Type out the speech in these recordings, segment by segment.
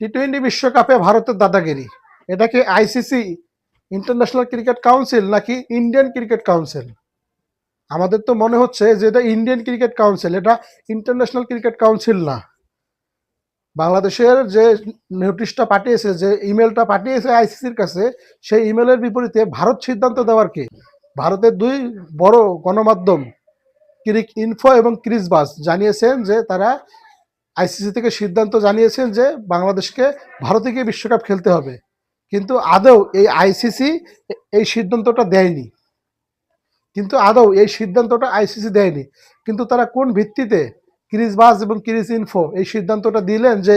T twenty বিশ্বকাপে ভারতের দাদাগিরি। এটা কি আইসিসি ইন্টারন্যাশনাল ক্রিকেট কাউন্সিল নাকি ইন্ডিয়ান ক্রিকেট কাউন্সিল আমাদের তো মনে হচ্ছে যে এটা ইন্ডিয়ান ক্রিকেট কাউন্সিল এটা ইন্টারন্যাশনাল ক্রিকেট কাউন্সিল না। বাংলাদেশের যে নোটিশটা পাঠিয়েছে, যে ইমেলটা পাঠিয়েছে আইসিসির কাছে, সেই ইমেলের বিপরীতে ভারত সিদ্ধান্ত দেওয়ার কে? ভারতের দুই বড় গণমাধ্যম, ক্রিক ইনফো এবং ক্রিস বাস জানিয়েছেন যে তারা আইসিসি থেকে সিদ্ধান্ত জানিয়েছেন যে বাংলাদেশকে ভারতে গিয়ে বিশ্বকাপ খেলতে হবে। কিন্তু আদৌ এই আইসিসি এই সিদ্ধান্তটা দেয়নি। কিন্তু আদৌ এই সিদ্ধান্তটা আইসিসি দেয়নি। কিন্তু তারা কোন ভিত্তিতে ক্রিস বাস এবং ক্রিস ইনফো এই সিদ্ধান্তটা দিলেন যে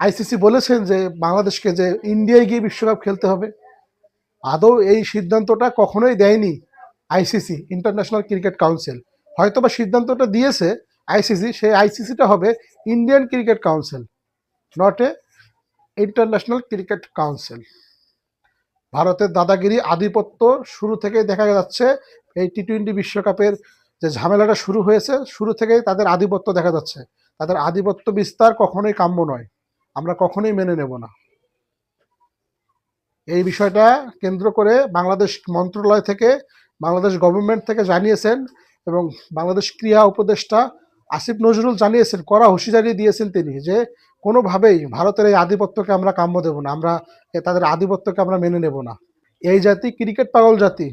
আইসিসি বলেছেন যে বাংলাদেশকে যে ইন্ডিয়ায় গিয়ে বিশ্বকাপ খেলতে হবে? আদৌ এই সিদ্ধান্তটা কখনোই দেয়নি আইসিসি, ইন্টারন্যাশনাল ক্রিকেট কাউন্সিল। হয়তো বা সিদ্ধান্তটা দিয়েছে আইসিসি, সেই আইসিসিটা হবে Indian cricket council, not a international cricket council. ভারতের দাদাগিরি আধিপত্য শুরু থেকেই দেখা যাচ্ছে, এই টি টোয়েন্টি বিশ্বকাপের যে ঝামেলাটা শুরু হয়েছে, শুরু থেকেই তাদের আধিপত্য দেখা যাচ্ছে। তাদের আধিপত্য বিস্তার কখনোই কাম্য নয়, আমরা কখনোই মেনে নেব না। এই বিষয়টা কেন্দ্র করে বাংলাদেশ মন্ত্রণালয় থেকে, বাংলাদেশ গভর্নমেন্ট থেকে জানিয়েছেন এবং বাংলাদেশ ক্রীড়া উপদেষ্টা আসিফ নজরুল জানিয়েছেন, কড়া হুঁশিয়ারি দিয়েছেন তিনি যে কোনোভাবেই ভারতের এই আধিপত্যকে আমরা কাম্য দেব না, আমরা তাদের আধিপত্যকে আমরা মেনে নেব না। এই জাতি ক্রিকেট পাগল জাতি,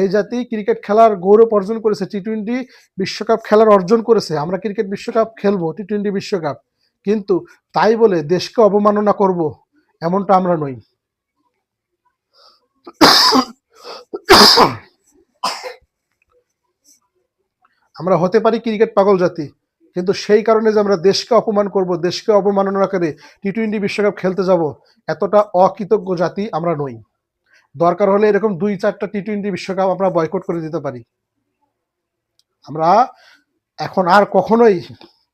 এই জাতি ক্রিকেট খেলার গৌরব অর্জন করেছে টি টোয়েন্টি বিশ্বকাপ খেলার অর্জন করেছে, আমরা ক্রিকেট বিশ্বকাপ খেলব টি টোয়েন্টি বিশ্বকাপ। কিন্তু তাই বলে দেশকে অবমাননা করব, এমনটা আমরা নই। আমরা হতে পারি ক্রিকেট পাগল জাতি, কিন্তু সেই কারণে যে আমরা দেশকে অপমান করব, দেশকে অবমাননা করে টি টোয়েন্টি বিশ্বকাপ খেলতে যাব, এতটা অকৃতজ্ঞ জাতি আমরা নই। দরকার হলে এরকম দুই চারটা টি টোয়েন্টি বিশ্বকাপ আমরা বয়কট করে দিতে পারি। আমরা এখন আর কখনোই,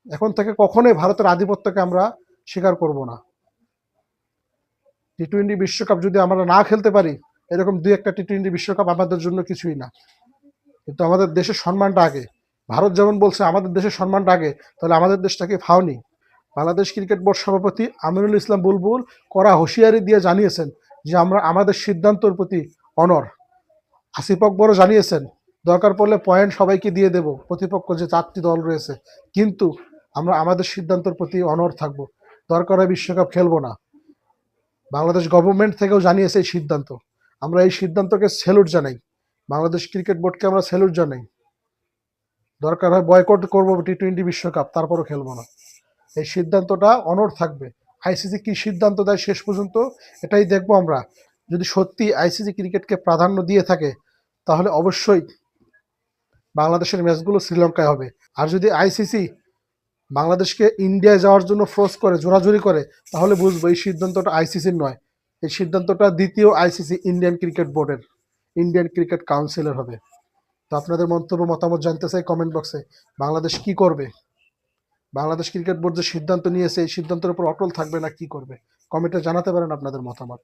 এখন থেকে কখনোই ভারতের আধিপত্যকে আমরা স্বীকার করব না। টি টোয়েন্টি বিশ্বকাপ যদি আমরা না খেলতে পারি, এরকম দুই একটা টি টোয়েন্টি বিশ্বকাপ আমাদের জন্য কিছুই না। কিন্তু আমাদের দেশের সম্মানটা আগে। ভারত যেমন বলছে আমাদের দেশের সম্মানটা আগে তাহলে আমাদের দেশটাকে ফাওনি বাংলাদেশ ক্রিকেট বোর্ড সভাপতি আমিনুল ইসলাম বুলবুল করা হুঁশিয়ারি দিয়ে জানিয়েছেন যে আমরা আমাদের সিদ্ধান্তর প্রতি অনর আসিফ আকবরও জানিয়েছেন, দরকার পড়লে পয়েন্ট সবাইকে দিয়ে দেব, প্রতিপক্ষ যে চারটি দল রয়েছে। কিন্তু আমরা আমাদের সিদ্ধান্তর প্রতি অনর থাকব। দরকার হয় বিশ্বকাপ খেলব না। বাংলাদেশ গভর্নমেন্ট থেকেও জানিয়েছে এই সিদ্ধান্ত। আমরা এই সিদ্ধান্তকে স্যালুট জানাই। বাংলাদেশ ক্রিকেট বোর্ডকে আমরা স্যালুট জানাই। দরকার হয় বয়কট করব টি টোয়েন্টি বিশ্বকাপ, তারপরও খেলব না। এই সিদ্ধান্তটা অনর থাকবে। আইসিসি কি সিদ্ধান্ত দেয় শেষ পর্যন্ত? এটাই দেখব আমরা। যদি সত্যি আইসিসি ক্রিকেটকে প্রাধান্য দিয়ে থাকে, তাহলে অবশ্যই বাংলাদেশের ম্যাচগুলো শ্রীলঙ্কায় হবে। আর যদি আইসিসি বাংলাদেশকে ইন্ডিয়ায় যাওয়ার জন্য ফোর্স করে, জোরাজুরি করে, তাহলে বুঝব এই সিদ্ধান্তটা আইসিসির নয়। এই সিদ্ধান্তটা দ্বিতীয় আইসিসি ইন্ডিয়ান ক্রিকেট বোর্ডের ইন্ডিয়ান ক্রিকেট কাউন্সিলের হবে। তো আপনাদের মন্তব্য, মতামত জানতে চাই কমেন্ট বক্সে বাংলাদেশ কি করবে? বাংলাদেশ ক্রিকেট বোর্ড যে সিদ্ধান্ত নিয়েছে, এই সিদ্ধান্তের উপর অটল থাকবে না, কি করবে? কমেন্টে জানাতে পারেন আপনাদের মতামত।